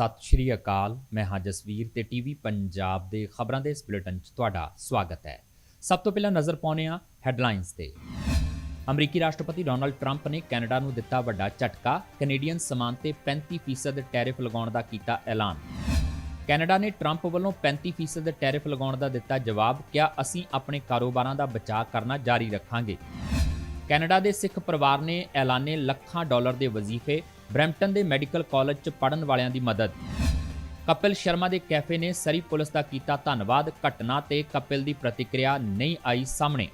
ਸਤਿ ਸ਼੍ਰੀ ਅਕਾਲ। ਮੈਂ ਹਾਂ ਜਸਵੀਰ ਤੇ ਟੀਵੀ ਪੰਜਾਬ ਦੇ ਖਬਰਾਂ ਦੇ ਇਸ ਬੁਲੇਟਿਨ 'ਚ ਤੁਹਾਡਾ ਸਵਾਗਤ ਹੈ। ਸਭ ਤੋਂ ਪਹਿਲਾਂ ਨਜ਼ਰ ਪਾਉਂਦੇ ਹਾਂ ਹੈਡਲਾਈਨਸ ਤੇ। ਅਮਰੀਕੀ ਰਾਸ਼ਟਰਪਤੀ ਡੋਨਲਡ ਟਰੰਪ ਨੇ ਕੈਨੇਡਾ ਨੂੰ ਦਿੱਤਾ ਵੱਡਾ ਝਟਕਾ। ਕੈਨੇਡੀਅਨ ਸਮਾਨ ਤੇ 35% ਟੈਰਿਫ ਲਗਾਉਣ ਦਾ ਕੀਤਾ ਐਲਾਨ। ਕੈਨੇਡਾ ਨੇ ਟਰੰਪ ਵੱਲੋਂ 35% ਟੈਰਿਫ ਲਗਾਉਣ ਦਾ ਦਿੱਤਾ ਜਵਾਬ। ਕਿਹਾ ਅਸੀਂ ਆਪਣੇ ਕਾਰੋਬਾਰਾਂ ਦਾ ਬਚਾਅ ਕਰਨਾ ਜਾਰੀ ਰੱਖਾਂਗੇ? ਕੈਨੇਡਾ ਦੇ ਸਿੱਖ ਪਰਿਵਾਰ ਨੇ ਐਲਾਨੇ ਲੱਖਾਂ ਡਾਲਰ ਦੇ ਵਜ਼ੀਫੇ। ਬਰੈਂਪਟਨ ਦੇ ਮੈਡੀਕਲ ਕਾਲਜ 'ਚ ਪੜਨ ਵਾਲਿਆਂ ਦੀ ਮਦਦ। ਕਪਿਲ ਸ਼ਰਮਾ ਦੇ ਕੈਫੇ ਨੇ ਸਰੀ ਪੁਲਿਸ ਦਾ ਕੀਤਾ ਧੰਨਵਾਦ। ਘਟਨਾ ਤੇ ਕਪਿਲ ਦੀ ਪ੍ਰਤੀਕਿਰਿਆ ਨਹੀਂ ਆਈ ਸਾਹਮਣੇ।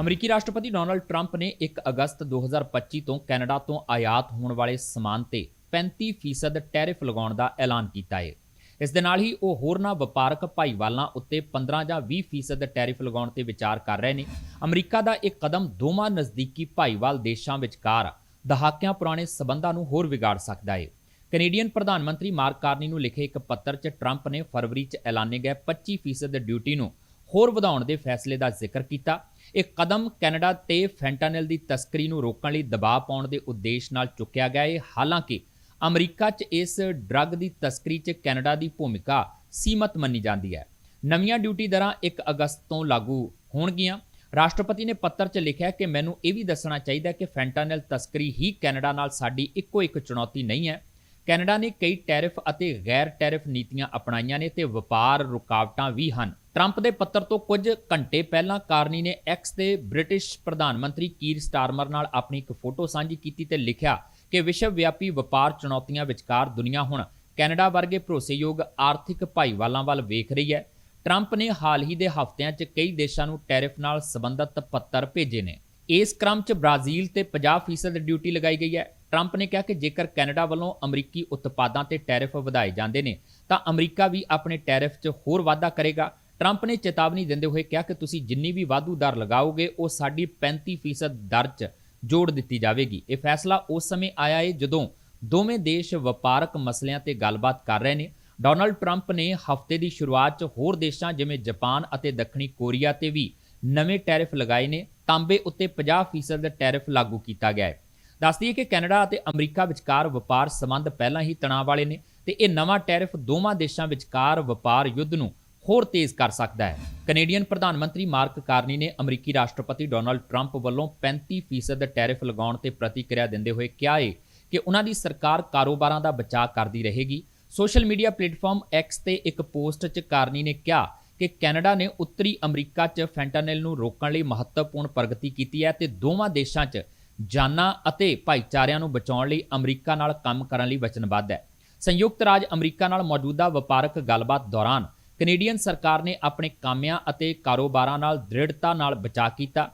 ਅਮਰੀਕੀ ਰਾਸ਼ਟਰਪਤੀ ਡੋਨਲਡ ਟਰੰਪ ਨੇ 1 ਅਗਸਤ 2025 ਤੋਂ ਕੈਨੇਡਾ ਤੋਂ ਆਯਾਤ ਹੋਣ ਵਾਲੇ ਸਮਾਨ ਤੇ 35% ਟੈਰਿਫ ਲਗਾਉਣ ਦਾ ਐਲਾਨ ਕੀਤਾ ਹੈ ਇਸ ਦੇ ਨਾਲ ਹੀ ਉਹ ਹੋਰਨਾਂ ਵਪਾਰਕ ਭਾਈਵਾਲਾਂ ਉੱਤੇ 15 ਜਾਂ 20% ਟੈਰਿਫ ਲਗਾਉਣ ਤੇ ਵਿਚਾਰ ਕਰ ਰਹੇ ਨੇ। ਅਮਰੀਕਾ ਦਾ ਇਹ ਕਦਮ ਦੋਵਾਂ ਨਜ਼ਦੀਕੀ ਭਾਈਵਾਲ ਦੇਸ਼ਾਂ ਵਿਚਕਾਰ ਦਹਾਕਿਆਂ ਪੁਰਾਣੇ ਸਬੰਧਾਂ ਨੂੰ ਹੋਰ ਵਿਗਾੜ ਸਕਦਾ ਹੈ ਕੈਨੇਡੀਅਨ ਪ੍ਰਧਾਨ ਮੰਤਰੀ ਮਾਰਕ ਕਾਰਨੀ ਨੂੰ ਲਿਖੇ ਇੱਕ ਪੱਤਰ 'ਚ ਟਰੰਪ ਨੇ ਫਰਵਰੀ 'ਚ ਐਲਾਨੇ ਗਏ 25% ਡਿਊਟੀ ਨੂੰ ਹੋਰ ਵਧਾਉਣ ਦੇ ਫੈਸਲੇ ਦਾ ਜ਼ਿਕਰ ਕੀਤਾ। ਇਹ ਕਦਮ ਕੈਨੇਡਾ ਤੇ ਫੈਂਟਾਨਿਲ ਦੀ ਤਸਕਰੀ ਨੂੰ ਰੋਕਣ ਲਈ ਦਬਾਅ ਪਾਉਣ ਦੇ ਉਦੇਸ਼ ਨਾਲ ਚੁੱਕਿਆ ਗਿਆ ਹੈ ਹਾਲਾਂਕਿ, ਅਮਰੀਕਾ 'ਚ ਇਸ ਡਰੱਗ ਦੀ ਤਸਕਰੀ 'ਚ ਕੈਨੇਡਾ ਦੀ ਭੂਮਿਕਾ ਸੀਮਤ ਮੰਨੀ ਜਾਂਦੀ ਹੈ। ਨਵੀਆਂ ਡਿਊਟੀ ਦਰਾਂ 1 ਅਗਸਤ ਤੋਂ ਲਾਗੂ ਹੋਣਗੀਆਂ। ਰਾਸ਼ਟਰਪਤੀ ਨੇ ਪੱਤਰ 'ਚ ਲਿਖਿਆ ਕਿ ਮੈਨੂੰ ਇਹ ਵੀ ਦੱਸਣਾ ਚਾਹੀਦਾ ਕਿ ਫੈਂਟਾਨਿਲ ਤਸਕਰੀ ਹੀ ਕੈਨੇਡਾ ਨਾਲ ਸਾਡੀ ਇੱਕੋ ਇੱਕ ਚੁਣੌਤੀ ਨਹੀਂ ਹੈ। ਕੈਨੇਡਾ ਨੇ ਕਈ ਟੈਰਿਫ ਅਤੇ ਗੈਰ ਟੈਰਿਫ ਨੀਤੀਆਂ ਅਪਣਾਈਆਂ ਨੇ ਤੇ ਵਪਾਰ ਰੁਕਾਵਟਾਂ ਵੀ ਹਨ। ਟਰੰਪ ਦੇ ਪੱਤਰ ਤੋਂ ਕੁਝ ਘੰਟੇ ਪਹਿਲਾਂ ਕਾਰਨੀ ਨੇ ਐਕਸ ਤੇ ਬ੍ਰਿਟਿਸ਼ ਪ੍ਰਧਾਨ ਮੰਤਰੀ ਕੀਰ ਸਟਾਰਮਰ ਨਾਲ ਆਪਣੀ ਇੱਕ ਫੋਟੋ ਸਾਂਝੀ ਕੀਤੀ ਤੇ ਲਿਖਿਆ ਕਿ ਵਿਸ਼ਵ ਵਿਆਪੀ ਵਪਾਰ ਚੁਣੌਤੀਆਂ ਵਿਚਕਾਰ ਦੁਨੀਆ ਹੁਣ ਕੈਨੇਡਾ ਵਰਗੇ ਭਰੋਸੇਯੋਗ ਆਰਥਿਕ ਭਾਈਵਾਲਾਂ ਵੱਲ ਵੇਖ ਰਹੀ ਹੈ। ਟਰੰਪ ਨੇ ਹਾਲ ਹੀ ਦੇ ਹਫ਼ਤਿਆਂ 'ਚ ਕਈ ਦੇਸ਼ਾਂ ਨੂੰ ਟੈਰਿਫ ਨਾਲ ਸੰਬੰਧਿਤ ਪੱਤਰ ਭੇਜੇ ਨੇ। ਇਸ ਕ੍ਰਮ 'ਚ ਬ੍ਰਾਜ਼ੀਲ ਤੇ 50% ਡਿਊਟੀ ਲਗਾਈ ਗਈ ਹੈ। ਟਰੰਪ ਨੇ ਕਿਹਾ ਕਿ ਜੇਕਰ ਕੈਨੇਡਾ ਵੱਲੋਂ ਅਮਰੀਕੀ ਉਤਪਾਦਾਂ ਤੇ ਟੈਰਿਫ ਵਧਾਏ ਜਾਂਦੇ ਨੇ, ਤਾਂ ਅਮਰੀਕਾ ਵੀ ਆਪਣੇ ਟੈਰਿਫ 'ਚ ਹੋਰ ਵਾਧਾ ਕਰੇਗਾ। ਟਰੰਪ ਨੇ ਚੇਤਾਵਨੀ ਦਿੰਦੇ ਹੋਏ ਕਿਹਾ ਕਿ ਤੁਸੀਂ ਜਿੰਨੀ ਵੀ ਵਾਧੂ ਦਰ ਲਗਾਓਗੇ, ਉਹ ਸਾਡੀ 35% ਦਰ 'ਚ ਜੋੜ ਦਿੱਤੀ ਜਾਵੇਗੀ। ਇਹ ਫੈਸਲਾ ਉਸ ਸਮੇਂ ਆਇਆ ਏ ਜਦੋਂ ਦੋਵੇਂ ਦੇਸ਼ ਵਪਾਰਕ ਮਸਲਿਆਂ ਤੇ ਗੱਲਬਾਤ ਕਰ ਰਹੇ ਨੇ। ਡੋਨਾਲਡ ਟਰੰਪ ਨੇ ਹਫ਼ਤੇ ਦੀ ਸ਼ੁਰੂਆਤ 'ਚ ਹੋਰ ਦੇਸ਼ਾਂ ਜਿਵੇਂ ਜਾਪਾਨ ਅਤੇ ਦੱਖਣੀ ਕੋਰੀਆ ਤੇ ਵੀ ਨਵੇਂ ਟੈਰਿਫ ਲਗਾਏ ਨੇ। ਤਾਂਬੇ ਉੱਤੇ 50% ਦਾ ਟੈਰਿਫ ਲਾਗੂ ਕੀਤਾ ਗਿਆ ਹੈ। ਦੱਸਦੀ ਹੈ ਕਿ ਕੈਨੇਡਾ ਅਤੇ ਅਮਰੀਕਾ ਵਿਚਕਾਰ ਵਪਾਰ ਸੰਬੰਧ ਪਹਿਲਾਂ ਹੀ ਤਣਾਅ ਵਾਲੇ ਨੇ ਤੇ ਇਹ ਨਵਾਂ ਟੈਰਿਫ ਦੋਵਾਂ ਦੇਸ਼ਾਂ ਵਿਚਕਾਰ ਵਪਾਰ ਯੁੱਧ ਨੂੰ ਹੋਰ ਤੇਜ਼ ਕਰ ਸਕਦਾ ਹੈ। ਕੈਨੇਡੀਅਨ ਪ੍ਰਧਾਨ ਮੰਤਰੀ ਮਾਰਕ ਕਾਰਨੀ ਨੇ ਅਮਰੀਕੀ ਰਾਸ਼ਟਰਪਤੀ ਡੋਨਲਡ ਟਰੰਪ ਵੱਲੋਂ 35% ਦਾ ਟੈਰਿਫ ਲਗਾਉਣ ਤੇ ਪ੍ਰਤੀਕਿਰਿਆ ਦਿੰਦੇ ਹੋਏ ਕਿਹਾ ਹੈ ਕਿ ਉਹਨਾਂ ਦੀ ਸਰਕਾਰ ਕਾਰੋਬਾਰਾਂ ਦਾ ਬਚਾਅ ਕਰਦੀ ਰਹੇਗੀ ਸੋਸ਼ਲ ਮੀਡੀਆ ਪਲੇਟਫਾਰਮ X ਤੇ ਇੱਕ ਪੋਸਟ 'ਚ ਕਾਰਨੀ ਨੇ ਕਿਹਾ ਕਿ ਕੈਨੇਡਾ ਨੇ ਉੱਤਰੀ ਅਮਰੀਕਾ 'ਚ ਫੈਂਟਾਨਿਲ ਨੂੰ ਰੋਕਣ ਲਈ ਮਹੱਤਵਪੂਰਨ ਪ੍ਰਗਤੀ ਕੀਤੀ ਹੈ ਤੇ ਦੋਵਾਂ ਦੇਸ਼ਾਂ 'ਚ ਜਾਨਾਂ ਅਤੇ ਭਾਈਚਾਰਿਆਂ ਨੂੰ ਬਚਾਉਣ ਲਈ ਅਮਰੀਕਾ ਨਾਲ ਕੰਮ ਕਰਨ ਲਈ ਵਚਨਬੱਧ ਹੈ। ਸੰਯੁਕਤ ਰਾਜ ਅਮਰੀਕਾ ਨਾਲ ਮੌਜੂਦਾ ਵਪਾਰਕ ਗੱਲਬਾਤ ਦੌਰਾਨ ਕੈਨੇਡੀਅਨ ਸਰਕਾਰ ਨੇ ਆਪਣੇ ਕਾਮਿਆਂ ਅਤੇ ਕਾਰੋਬਾਰਾਂ ਨਾਲ ਦ੍ਰਿੜਤਾ ਨਾਲ ਬਚਾਅ ਕੀਤਾ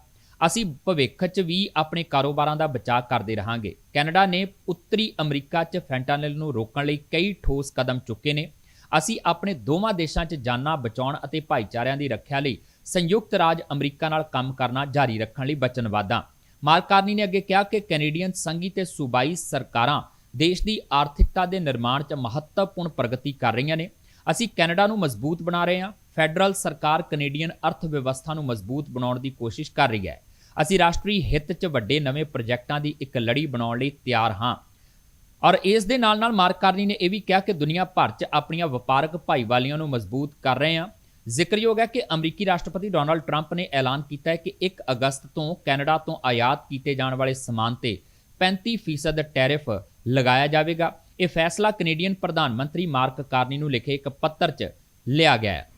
ਅਸੀਂ ਭਵਿੱਖ 'ਚ ਵੀ ਆਪਣੇ ਕਾਰੋਬਾਰਾਂ ਦਾ ਬਚਾਅ ਕਰਦੇ ਰਹਾਂਗੇ। ਕੈਨੇਡਾ ਨੇ ਉੱਤਰੀ ਅਮਰੀਕਾ 'ਚ ਫੈਂਟਾਨਿਲ ਨੂੰ ਰੋਕਣ ਲਈ ਕਈ ਠੋਸ ਕਦਮ ਚੁੱਕੇ ਨੇ। ਅਸੀਂ ਆਪਣੇ ਦੋਵਾਂ ਦੇਸ਼ਾਂ 'ਚ ਜਾਨਾਂ ਬਚਾਉਣ ਅਤੇ ਭਾਈਚਾਰਿਆਂ ਦੀ ਰੱਖਿਆ ਲਈ ਸੰਯੁਕਤ ਰਾਜ ਅਮਰੀਕਾ ਨਾਲ ਕੰਮ ਕਰਨਾ ਜਾਰੀ ਰੱਖਣ ਲਈ ਵਚਨਬੱਧ ਹਾਂ। ਮਾਰਕਾਰਨੀ ਨੇ ਅੱਗੇ ਕਿਹਾ ਕਿ ਕੈਨੇਡੀਅਨ ਸੰਘੀ ਤੇ ਸੂਬਾਈ ਸਰਕਾਰਾਂ ਦੇਸ਼ ਦੀ ਆਰਥਿਕਤਾ ਦੇ ਨਿਰਮਾਣ 'ਚ ਮਹੱਤਵਪੂਰਨ ਪ੍ਰਗਤੀ ਕਰ ਰਹੀਆਂ ਨੇ। ਅਸੀਂ ਕੈਨੇਡਾ ਨੂੰ ਮਜ਼ਬੂਤ ਬਣਾ ਰਹੇ ਹਾਂ। ਫੈਡਰਲ ਸਰਕਾਰ ਕੈਨੇਡੀਅਨ ਅਰਥ ਵਿਵਸਥਾ ਨੂੰ ਮਜ਼ਬੂਤ ਬਣਾਉਣ ਦੀ ਕੋਸ਼ਿਸ਼ ਕਰ ਰਹੀ ਹੈ। ਅਸੀਂ ਰਾਸ਼ਟਰੀ ਹਿੱਤ 'ਚ ਵੱਡੇ ਨਵੇਂ ਪ੍ਰੋਜੈਕਟਾਂ ਦੀ ਇੱਕ ਲੜੀ ਬਣਾਉਣ ਲਈ ਤਿਆਰ ਹਾਂ। ਔਰ ਇਸ ਦੇ ਨਾਲ ਨਾਲ ਮਾਰਕ ਕਾਰਨੀ ਨੇ ਇਹ ਵੀ ਕਿਹਾ ਕਿ ਦੁਨੀਆ ਭਰ 'ਚ ਆਪਣੀਆਂ ਵਪਾਰਕ ਭਾਈਵਾਲੀਆਂ ਨੂੰ ਮਜ਼ਬੂਤ ਕਰ ਰਹੇ ਹਾਂ। ਜ਼ਿਕਰਯੋਗ ਹੈ ਕਿ ਅਮਰੀਕੀ ਰਾਸ਼ਟਰਪਤੀ ਡੋਨਾਲਡ ਟਰੰਪ ਨੇ ਐਲਾਨ ਕੀਤਾ ਹੈ ਕਿ 1 ਅਗਸਤ ਤੋਂ ਕੈਨੇਡਾ ਤੋਂ ਆਯਾਤ ਕੀਤੇ ਜਾਣ ਵਾਲੇ ਸਮਾਨ ਤੇ 35% ਟੈਰਿਫ ਲਗਾਇਆ ਜਾਵੇਗਾ। ਇਹ ਫੈਸਲਾ ਕੈਨੇਡੀਅਨ ਪ੍ਰਧਾਨ ਮੰਤਰੀ ਮਾਰਕ ਕਾਰਨੀ ਨੂੰ ਲਿਖੇ ਇੱਕ ਪੱਤਰ 'ਚ ਲਿਆ ਗਿਆ ਹੈ।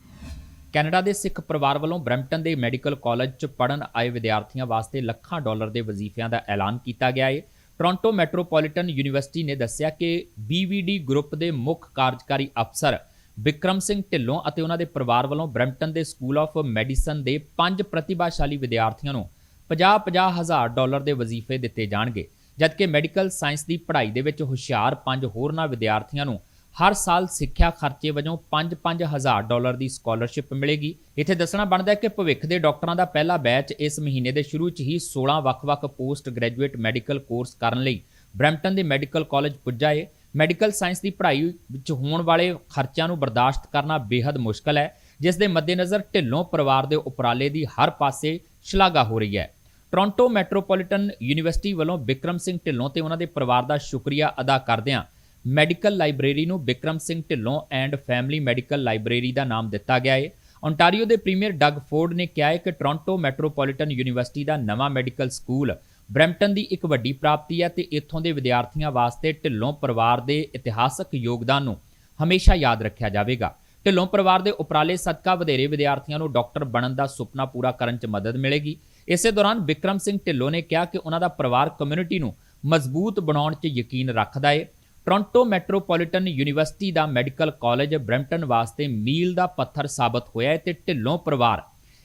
ਕੈਨੇਡਾ ਦੇ ਸਿੱਖ ਪਰਿਵਾਰ ਵੱਲੋਂ ਬਰੈਂਪਟਨ ਦੇ ਮੈਡੀਕਲ ਕਾਲਜ 'ਚ ਪੜਨ ਆਏ ਵਿਦਿਆਰਥੀਆਂ ਵਾਸਤੇ ਲੱਖਾਂ ਡਾਲਰ ਦੇ ਵਜ਼ੀਫਿਆਂ ਦਾ ਐਲਾਨ ਕੀਤਾ ਗਿਆ ਹੈ ਟੋਰਾਂਟੋ ਮੈਟਰੋਪੋਲੀਟਨ ਯੂਨੀਵਰਸਿਟੀ ਨੇ ਦੱਸਿਆ ਕਿ BVD ਗਰੁੱਪ ਦੇ ਮੁੱਖ ਕਾਰਜਕਾਰੀ ਅਫਸਰ ਵਿਕਰਮ ਸਿੰਘ ਢਿੱਲੋਂ ਅਤੇ ਉਹਨਾਂ ਦੇ ਪਰਿਵਾਰ ਵੱਲੋਂ ਬਰੈਂਪਟਨ ਦੇ ਸਕੂਲ ਆਫ ਮੈਡੀਸਨ ਦੇ ਪੰਜ ਪ੍ਰਤਿਭਾਸ਼ਾਲੀ ਵਿਦਿਆਰਥੀਆਂ ਨੂੰ 50-50 ਹਜ਼ਾਰ ਡਾਲਰ ਦੇ ਵਜ਼ੀਫੇ ਦਿੱਤੇ ਜਾਣਗੇ, ਜਦਕਿ ਮੈਡੀਕਲ ਸਾਇੰਸ ਦੀ ਪੜ੍ਹਾਈ ਦੇ ਵਿੱਚ ਹੁਸ਼ਿਆਰ ਪੰਜ ਹੋਰਨਾਂ ਵਿਦਿਆਰਥੀਆਂ ਨੂੰ ਹਰ ਸਾਲ ਸਿੱਖਿਆ ਖਰਚੇ ਵਜੋਂ 5-5 ਹਜ਼ਾਰ ਡਾਲਰ ਦੀ ਸਕਾਲਰਸ਼ਿਪ ਮਿਲੇਗੀ। ਇੱਥੇ ਦੱਸਣਾ ਬਣਦਾ ਹੈ ਕਿ ਭਵਿੱਖ ਦੇ ਡਾਕਟਰਾਂ ਦਾ ਪਹਿਲਾ ਬੈਚ ਇਸ ਮਹੀਨੇ ਦੇ ਸ਼ੁਰੂ 'ਚ ਹੀ 16 ਵੱਖ-ਵੱਖ ਪੋਸਟ ਗ੍ਰੈਜੂਏਟ ਮੈਡੀਕਲ ਕੋਰਸ ਕਰਨ ਲਈ ਬਰੈਂਪਟਨ ਦੇ ਮੈਡੀਕਲ ਕਾਲਜ ਪੁੱਜਾ ਏ। ਮੈਡੀਕਲ ਸਾਇੰਸ ਦੀ ਪੜ੍ਹਾਈ ਵਿੱਚ ਹੋਣ ਵਾਲੇ ਖਰਚਿਆਂ ਨੂੰ ਬਰਦਾਸ਼ਤ ਕਰਨਾ ਬੇहद ਮੁਸ਼ਕਲ ਹੈ, ਜਿਸ ਦੇ ਮੱਦੇਨਜ਼ਰ ਢਿੱਲੋਂ ਪਰਿਵਾਰ ਦੇ ਉਪਰਾਲੇ ਦੀ ਹਰ ਪਾਸੇ ਸ਼ਲਾਘਾ ਹੋ ਰਹੀ ਹੈ। ਟੋਰਾਂਟੋ ਮੈਟਰੋਪੋਲੀਟਨ ਯੂਨੀਵਰਸਿਟੀ ਵੱਲੋਂ ਵਿਕਰਮ ਸਿੰਘ ਢਿੱਲੋਂ ਤੇ ਉਹਨਾਂ ਦੇ ਪਰਿਵਾਰ ਦਾ ਸ਼ੁਕਰੀਆ ਅਦਾ ਕਰਦਿਆਂ ਮੈਡੀਕਲ ਲਾਇਬ੍ਰੇਰੀ ਨੂੰ Bikram Singh Dhillon and family medical library ਦਾ ਨਾਮ ਦਿੱਤਾ ਗਿਆ ਹੈ ਓਨਟਾਰੀਓ ਦੇ ਪ੍ਰੀਮੀਅਰ ਡਗ ਫੋਰਡ ਨੇ ਕਿਹਾ ਹੈ ਕਿ ਟੋਰਾਂਟੋ ਮੈਟਰੋਪੋਲੀਟਨ ਯੂਨੀਵਰਸਿਟੀ ਦਾ ਨਵਾਂ ਮੈਡੀਕਲ ਸਕੂਲ ਬਰੈਂਪਟਨ ਦੀ ਇੱਕ ਵੱਡੀ ਪ੍ਰਾਪਤੀ ਹੈ ਤੇ ਇੱਥੋਂ ਦੇ ਵਿਦਿਆਰਥੀਆਂ ਵਾਸਤੇ ਢਿੱਲੋਂ ਪਰਿਵਾਰ ਦੇ ਇਤਿਹਾਸਕ ਯੋਗਦਾਨ ਨੂੰ ਹਮੇਸ਼ਾ ਯਾਦ ਰੱਖਿਆ ਜਾਵੇਗਾ। ਢਿੱਲੋਂ ਪਰਿਵਾਰ ਦੇ ਉਪਰਾਲੇ ਸਦਕਾ ਵਧੇਰੇ ਵਿਦਿਆਰਥੀਆਂ ਨੂੰ ਡਾਕਟਰ ਬਣਨ ਦਾ ਸੁਪਨਾ ਪੂਰਾ ਕਰਨ 'ਚ ਮਦਦ ਮਿਲੇਗੀ। ਇਸੇ ਦੌਰਾਨ ਵਿਕਰਮ ਸਿੰਘ ਢਿੱਲੋਂ ਨੇ ਕਿਹਾ ਕਿ ਉਹਨਾਂ ਦਾ ਪਰਿਵਾਰ ਕਮਿਊਨਿਟੀ ਨੂੰ ਮਜ਼ਬੂਤ ਬਣਾਉਣ 'ਚ ਯਕੀਨ ਰੱਖਦਾ ਹੈ ਟੋਰਾਂਟੋ ਮੈਟਰੋਪੋਲੀਟਨ ਯੂਨੀਵਰਸਿਟੀ ਦਾ ਮੈਡੀਕਲ ਕਾਲਜ ਬਰੈਂਪਟਨ ਵਾਸਤੇ ਮੀਲ ਦਾ ਪੱਥਰ ਸਾਬਤ ਹੋਇਆ ਹੈ ਤੇ ਢਿੱਲੋਂ ਪਰਿਵਾਰ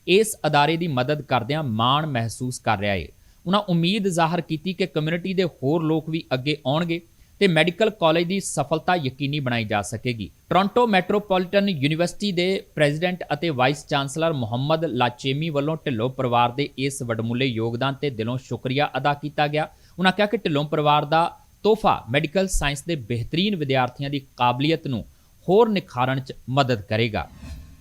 ਇਸ ਅਦਾਰੇ ਦੀ ਮਦਦ ਕਰਦਿਆਂ ਮਾਣ ਮਹਿਸੂਸ ਕਰ ਰਿਹਾ ਹੈ। ਉਹਨਾਂ ਉਮੀਦ ਜ਼ਾਹਰ ਕੀਤੀ ਕਿ ਕਮਿਊਨਿਟੀ ਦੇ ਹੋਰ ਲੋਕ ਵੀ ਅੱਗੇ ਆਉਣਗੇ ਤੇ ਮੈਡੀਕਲ ਕਾਲਜ ਦੀ ਸਫਲਤਾ ਯਕੀਨੀ ਬਣਾਈ ਜਾ ਸਕੇਗੀ। ਟੋਰਾਂਟੋ ਮੈਟਰੋਪੋਲੀਟਨ ਯੂਨੀਵਰਸਿਟੀ ਦੇ ਪ੍ਰੈਜ਼ੀਡੈਂਟ ਅਤੇ ਵਾਈਸ ਚਾਂਸਲਰ ਮੁਹੰਮਦ ਲਾਚੇਮੀ ਵੱਲੋਂ ਢਿੱਲੋਂ ਪਰਿਵਾਰ ਦੇ ਇਸ ਵੱਡਮੁੱਲੇ ਯੋਗਦਾਨ ਤੇ ਦਿਲੋਂ ਸ਼ੁਕਰੀਆ ਅਦਾ ਕੀਤਾ ਗਿਆ। ਉਹਨਾਂ ਕਿਹਾ ਕਿ ਢਿੱਲੋਂ ਪਰਿਵਾਰ ਦਾ ਤੋਹਫਾ ਮੈਡੀਕਲ ਸਾਇੰਸ ਦੇ ਬਿਹਤਰੀਨ ਵਿਦਿਆਰਥੀਆਂ ਦੀ ਕਾਬਲੀਅਤ ਨੂੰ ਹੋਰ ਨਿਖਾਰਨ 'ਚ ਮਦਦ ਕਰੇਗਾ।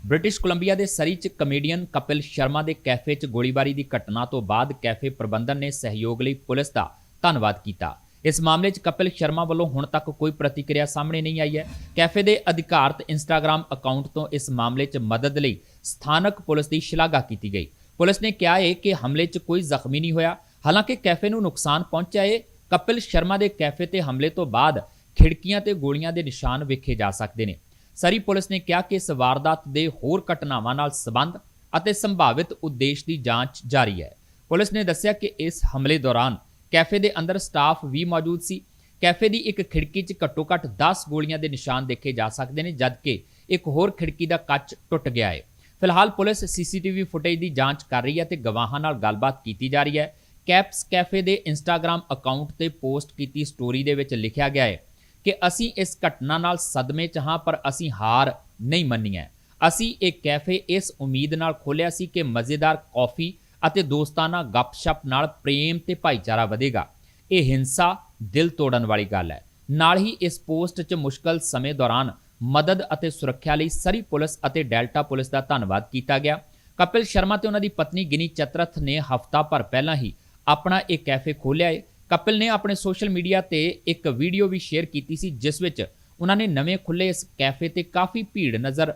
ਬ੍ਰਿਟਿਸ਼ ਕੋਲੰਬੀਆ ਦੇ ਸਰੀ 'ਚ ਕਮੇਡੀਅਨ ਕਪਿਲ ਸ਼ਰਮਾ ਦੇ ਕੈਫੇ 'ਚ ਗੋਲੀਬਾਰੀ ਦੀ ਘਟਨਾ ਤੋਂ ਬਾਅਦ ਕੈਫੇ ਪ੍ਰਬੰਧਨ ਨੇ ਸਹਿਯੋਗ ਲਈ ਪੁਲਿਸ ਦਾ ਧੰਨਵਾਦ ਕੀਤਾ। ਇਸ ਮਾਮਲੇ 'ਚ ਕਪਿਲ ਸ਼ਰਮਾ ਵੱਲੋਂ ਹੁਣ ਤੱਕ ਕੋਈ ਪ੍ਰਤੀਕਿਰਿਆ ਸਾਹਮਣੇ ਨਹੀਂ ਆਈ ਹੈ। ਕੈਫੇ ਦੇ ਅਧਿਕਾਰਤ ਇੰਸਟਾਗ੍ਰam ਅਕਾਊਂਟ ਤੋਂ ਇਸ ਮਾਮਲੇ 'ਚ ਮਦਦ ਲਈ ਸਥਾਨਕ ਪੁਲਿਸ ਦੀ ਸ਼ਲਾਘਾ ਕੀਤੀ ਗਈ। ਪੁਲਿਸ ਨੇ ਕਿਹਾ ਹੈ ਕਿ ਹਮਲੇ 'ਚ ਕੋਈ ਜ਼ਖਮੀ ਨਹੀਂ ਹੋਇਆ। ਹਾਲਾਂਕਿ ਕੈਫੇ ਨੂੰ ਨੁਕਸਾਨ ਪਹੁੰਚਿਆ ਹੈ ਕਪਿਲ ਸ਼ਰਮਾ ਦੇ ਕੈਫੇ ਤੇ ਹਮਲੇ ਤੋਂ ਬਾਅਦ ਖਿੜਕੀਆਂ ਤੇ ਗੋਲੀਆਂ ਦੇ ਨਿਸ਼ਾਨ ਵੇਖੇ ਜਾ ਸਕਦੇ ਨੇ। ਸਰੀ ਪੁਲਿਸ ਨੇ ਕਿਹਾ ਕਿ ਇਸ ਵਾਰਦਾਤ ਦੇ ਹੋਰ ਘਟਨਾਵਾਂ ਨਾਲ ਸੰਬੰਧ ਅਤੇ ਸੰਭਾਵਿਤ ਉਦੇਸ਼ ਦੀ ਜਾਂਚ ਜਾਰੀ ਹੈ। ਪੁਲਿਸ ਨੇ ਦੱਸਿਆ ਕਿ ਇਸ ਹਮਲੇ ਦੌਰਾਨ ਕੈਫੇ ਦੇ ਅੰਦਰ ਸਟਾਫ ਵੀ ਮੌਜੂਦ ਸੀ। ਕੈਫੇ ਦੀ ਇੱਕ ਖਿੜਕੀ 'ਚ ਘੱਟੋ-ਘੱਟ 10 ਗੋਲੀਆਂ ਦੇ ਨਿਸ਼ਾਨ ਦੇਖੇ ਜਾ ਸਕਦੇ ਨੇ, ਜਦਕਿ ਇੱਕ ਹੋਰ ਖਿੜਕੀ ਦਾ ਕੱਚ ਟੁੱਟ ਗਿਆ ਹੈ। ਫਿਲਹਾਲ ਪੁਲਿਸ ਸੀਸੀਟੀਵੀ ਫੁਟੇਜ ਦੀ ਜਾਂਚ ਕਰ ਰਹੀ ਹੈ ਤੇ ਗਵਾਹਾਂ ਨਾਲ ਗੱਲਬਾਤ ਕੀਤੀ ਜਾ ਰਹੀ ਹੈ। ਕੈਪਸ ਕੈਫੇ ਦੇ ਇੰਸਟਾਗ੍ਰam ਅਕਾਊਂਟ ਤੇ ਪੋਸਟ ਕੀਤੀ ਸਟੋਰੀ ਦੇ ਵਿੱਚ ਲਿਖਿਆ ਗਿਆ ਹੈ ਕਿ ਅਸੀਂ ਇਸ ਘਟਨਾ ਨਾਲ ਸਦਮੇ 'ਚ ਹਾਂ, ਪਰ ਅਸੀਂ ਹਾਰ ਨਹੀਂ ਮੰਨੀ ਹੈ ਅਸੀਂ ਇਹ ਕੈਫੇ ਇਸ ਉਮੀਦ ਨਾਲ ਖੋਲ੍ਹਿਆ ਸੀ ਕਿ ਮਜ਼ੇਦਾਰ ਕੌਫੀ ਅਤੇ ਦੋਸਤਾਨਾ ਗੱਪਸ਼ਪ ਨਾਲ ਪ੍ਰੇਮ ਤੇ ਭਾਈਚਾਰਾ ਵਧੇਗਾ। ਇਹ ਹਿੰਸਾ ਦਿਲ ਤੋੜਨ ਵਾਲੀ ਗੱਲ ਹੈ। ਨਾਲ ਹੀ ਇਸ ਪੋਸਟ 'ਚ ਮੁਸ਼ਕਲ ਸਮੇਂ ਦੌਰਾਨ ਮਦਦ ਅਤੇ ਸੁਰੱਖਿਆ ਲਈ ਸਰੀ ਪੁਲਿਸ ਅਤੇ ਡੈਲਟਾ ਪੁਲਿਸ ਦਾ ਧੰਨਵਾਦ ਕੀਤਾ ਗਿਆ। ਕਪਿਲ ਸ਼ਰਮਾ ਤੇ ਉਹਨਾਂ ਦੀ ਪਤਨੀ ਗਿਨੀ ਚਤਰਥ ਨੇ ਹਫ਼ਤਾ ਭਰ ਪਹਿਲਾਂ ਹੀ ਆਪਣਾ ਇਹ ਕੈਫੇ ਖੋਲ੍ਹਿਆ ਹੈ ਕਪਿਲ ਨੇ ਆਪਣੇ ਸੋਸ਼ਲ ਮੀਡੀਆ ਤੇ ਇੱਕ ਵੀਡੀਓ ਵੀ ਸ਼ੇਅਰ ਕੀਤੀ ਸੀ, ਜਿਸ ਵਿੱਚ ਉਹਨਾਂ ਨੇ ਨਵੇਂ ਖੁੱਲੇ ਇਸ ਕੈਫੇ ਤੇ ਕਾਫੀ ਭੀੜ ਨਜ਼ਰ